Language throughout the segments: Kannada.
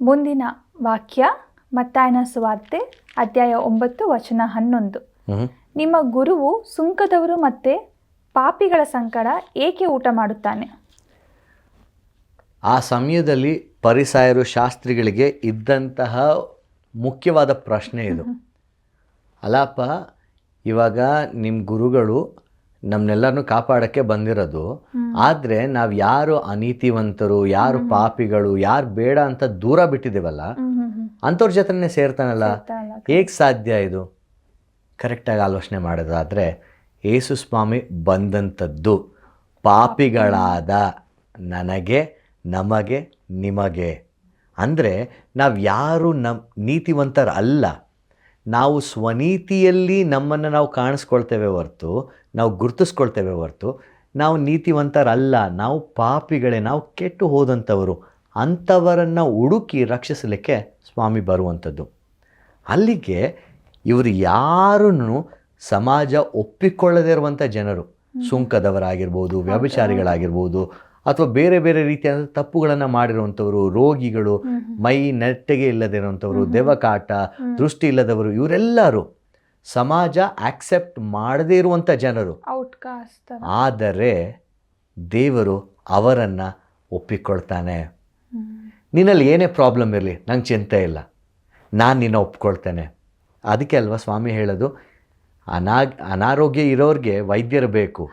ಮುಂದಿನ ವಾಕ್ಯ ಮತ್ತಾಯನ ಸುವಾರ್ತೆ ಅಧ್ಯಾಯ ಒಂಬತ್ತು ವಚನ ಹನ್ನೊಂದು. ನಿಮ್ಮ ಗುರುವು ಸುಂಕದವರು ಮತ್ತೆ ಪಾಪಿಗಳ ಸಂಕಡ ಏಕೆ ಊಟ ಮಾಡುತ್ತಾನೆ? ಆ ಸಮಯದಲ್ಲಿ ಪರಿಸಾಯರು ಶಾಸ್ತ್ರಿಗಳಿಗೆ ಇದ್ದಂತಹ ಮುಖ್ಯವಾದ ಪ್ರಶ್ನೆ ಇದು. ಅಲಾಪ ಇವಾಗ ನಿಮ್ಮ ಗುರುಗಳು ನಮ್ಮನ್ನೆಲ್ಲರನ್ನೂ ಕಾಪಾಡೋಕ್ಕೆ ಬಂದಿರೋದು. ಆದರೆ ನಾವು ಯಾರು ಅನೀತಿವಂತರು ಯಾರು ಪಾಪಿಗಳು ಯಾರು ಬೇಡ ಅಂತ ದೂರ ಬಿಟ್ಟಿದ್ದೀವಲ್ಲ? ಅಂಥವ್ರ ಜೊತೆನೇ ಸೇರ್ತಾನಲ್ಲ. ಹೇಗೆ ಸಾಧ್ಯ ಇದು? ಕರೆಕ್ಟಾಗಿ ಆಲೋಚನೆ ಮಾಡೋದಾದರೆ ಯೇಸು ಸ್ವಾಮಿ ಬಂದಂಥದ್ದು ಪಾಪಿಗಳಾದ ನನಗೆ ನಮಗೆ ನಿಮಗೆ. ಅಂದರೆ ನಾವು ಯಾರು ನಮ್ಮ ನೀತಿವಂತರ ಅಲ್ಲ ನಾವು ಸ್ವನೀತಿಯಲ್ಲಿ ನಮ್ಮನ್ನು ನಾವು ಕಾಣಿಸ್ಕೊಳ್ತೇವೆ ಹೊರತು ನಾವು ಗುರುತಿಸ್ಕೊಳ್ತೇವೆ ಹೊರತು ನಾವು ನೀತಿವಂತರಲ್ಲ ನಾವು ಪಾಪಿಗಳೇ ನಾವು ಕೆಟ್ಟು ಹೋದಂಥವರು ಅಂಥವರನ್ನು ಹುಡುಕಿ ರಕ್ಷಿಸಲಿಕ್ಕೆ ಸ್ವಾಮಿ ಬರುವಂಥದ್ದು. ಅಲ್ಲಿಗೆ ಇವರು ಯಾರನ್ನು ಸಮಾಜ ಒಪ್ಪಿಕೊಳ್ಳದೇ ಇರುವಂಥ ಜನರು. ಸುಂಕದವರಾಗಿರ್ಬೋದು ವ್ಯಭಿಚಾರಿಗಳಾಗಿರ್ಬೋದು ಅಥವಾ ಬೇರೆ ಬೇರೆ ರೀತಿಯಾದ ತಪ್ಪುಗಳನ್ನು ಮಾಡಿರುವಂಥವರು ರೋಗಿಗಳು ಮೈ ನೆಟ್ಟಗೆ ಇಲ್ಲದಿರುವಂಥವರು ದೆವಕಾಟ ದೃಷ್ಟಿ ಇಲ್ಲದವರು ಇವರೆಲ್ಲರೂ ಸಮಾಜ ಆಕ್ಸೆಪ್ಟ್ ಮಾಡದೇ ಇರುವಂಥ ಜನರು. ಆದರೆ ದೇವರು ಅವರನ್ನು ಒಪ್ಪಿಕೊಳ್ತಾನೆ. ನಿನ್ನಲ್ಲಿ ಏನೇ ಪ್ರಾಬ್ಲಮ್ ಇರಲಿ ನಂಗೆ ಚಿಂತೆ ಇಲ್ಲ. ನಾನು ನಿನ್ನ ಒಪ್ಕೊಳ್ತೇನೆ. ಅದಕ್ಕೆ ಅಲ್ವಾ ಸ್ವಾಮಿ ಹೇಳೋದು? ಅನಾ ಅನಾರೋಗ್ಯ ಇರೋರಿಗೆ ವೈದ್ಯರು ಬೇಕು.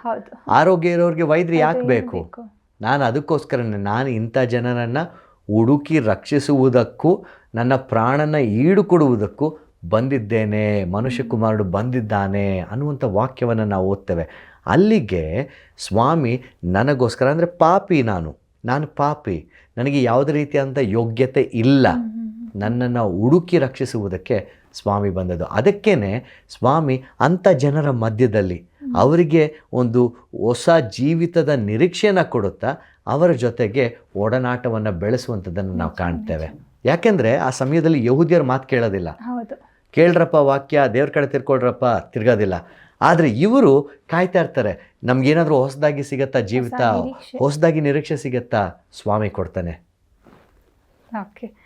ಆರೋಗ್ಯ ಇರೋರಿಗೆ ವೈದ್ಯರು ಯಾಕೆ ಬೇಕು. ನಾನು ಅದಕ್ಕೋಸ್ಕರನೇ ನಾನು ಇಂಥ ಜನರನ್ನು ಹುಡುಕಿ ರಕ್ಷಿಸುವುದಕ್ಕೂ ನನ್ನ ಪ್ರಾಣನ ಈಡುಕೊಡುವುದಕ್ಕೂ ಬಂದಿದ್ದೇನೆ ಮನುಷ್ಯ ಕುಮಾರನು ಬಂದಿದ್ದಾನೆ ಅನ್ನುವಂಥ ವಾಕ್ಯವನ್ನು ನಾವು ಓದ್ತೇವೆ. ಅಲ್ಲಿಗೆ ಸ್ವಾಮಿ ನನಗೋಸ್ಕರ ಅಂದರೆ ಪಾಪಿ ನಾನು ನಾನು ಪಾಪಿ ನನಗೆ ಯಾವುದೇ ರೀತಿಯಾದಂಥ ಯೋಗ್ಯತೆ ಇಲ್ಲ. ನನ್ನನ್ನು ಹುಡುಕಿ ರಕ್ಷಿಸುವುದಕ್ಕೆ ಸ್ವಾಮಿ ಬಂದದ್ದು. ಅದಕ್ಕೇ ಸ್ವಾಮಿ ಅಂಥ ಜನರ ಮಧ್ಯದಲ್ಲಿ ಅವರಿಗೆ ಒಂದು ಹೊಸ ಜೀವಿತದ ನಿರೀಕ್ಷೆಯನ್ನು ಕೊಡುತ್ತಾ ಅವರ ಜೊತೆಗೆ ಒಡನಾಟವನ್ನು ಬೆಳೆಸುವಂಥದ್ದನ್ನು ನಾವು ಕಾಣ್ತೇವೆ. ಯಾಕೆಂದರೆ ಆ ಸಮಯದಲ್ಲಿ ಯಹೂದಿಯರ ಮಾತು ಕೇಳೋದಿಲ್ಲ. ಕೇಳ್ರಪ್ಪ ವಾಕ್ಯ ದೇವ್ರ ಕಡೆ ತಿರ್ಕೊಳ್ರಪ್ಪ ತಿರ್ಗೋದಿಲ್ಲ. ಆದರೆ ಇವರು ಕಾಯ್ತಾ ಇರ್ತಾರೆ ನಮಗೇನಾದರೂ ಹೊಸದಾಗಿ ಸಿಗತ್ತಾ ಜೀವಿತ. ಹೊಸದಾಗಿ ನಿರೀಕ್ಷೆ ಸಿಗತ್ತಾ? ಸ್ವಾಮಿ ಕೊಡ್ತಾನೆ. ಓಕೆ.